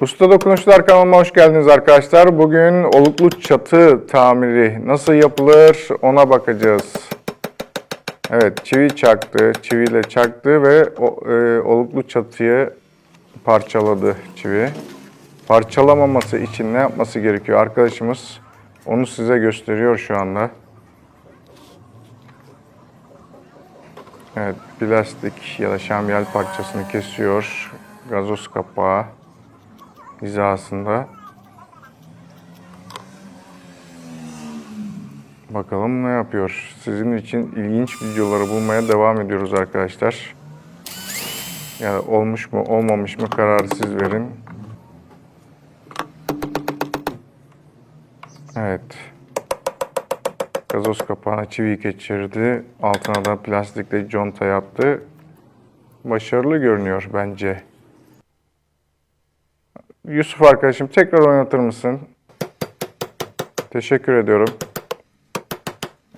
Usta Dokunuşlar kanalıma hoş geldiniz arkadaşlar. Bugün oluklu çatı tamiri nasıl yapılır ona bakacağız. Evet çivi çaktı, çiviyle çaktı ve o, e, oluklu çatıyı parçaladı çivi. Parçalamaması için ne yapması gerekiyor arkadaşımız? Onu size gösteriyor şu anda. Evet, plastik ya da şamyel parçasını kesiyor. Gazoz kapağı hizasında. Bakalım ne yapıyor. Sizin için ilginç videoları bulmaya devam ediyoruz arkadaşlar. Yani olmuş mu olmamış mı kararı siz verin. Evet. Gazoz kapağına çivi geçirdi. Altına da plastikle conta yaptı. Başarılı görünüyor bence. Yusuf arkadaşım tekrar oynatır mısın? Teşekkür ediyorum.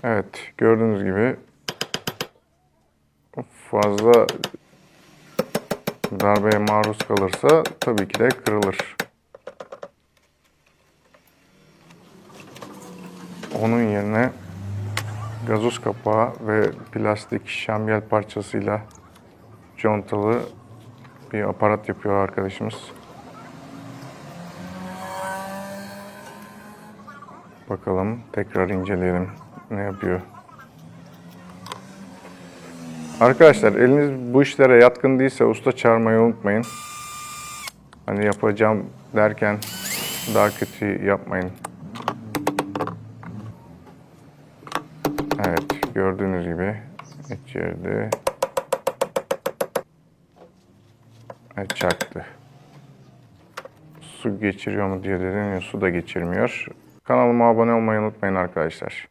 Evet, gördüğünüz gibi fazla darbeye maruz kalırsa tabii ki de kırılır. Onun yerine gazoz kapağı ve plastik şamyel parçasıyla contalı bir aparat yapıyor arkadaşımız. Bakalım tekrar inceleyelim ne yapıyor. Arkadaşlar eliniz bu işlere yatkın değilse usta çağırmayı unutmayın. Hani yapacağım derken daha kötü yapmayın. Evet gördüğünüz gibi içeride evet, çaktı. Su geçiriyor mu diye dedim su da geçirmiyor. Kanalıma abone olmayı unutmayın arkadaşlar.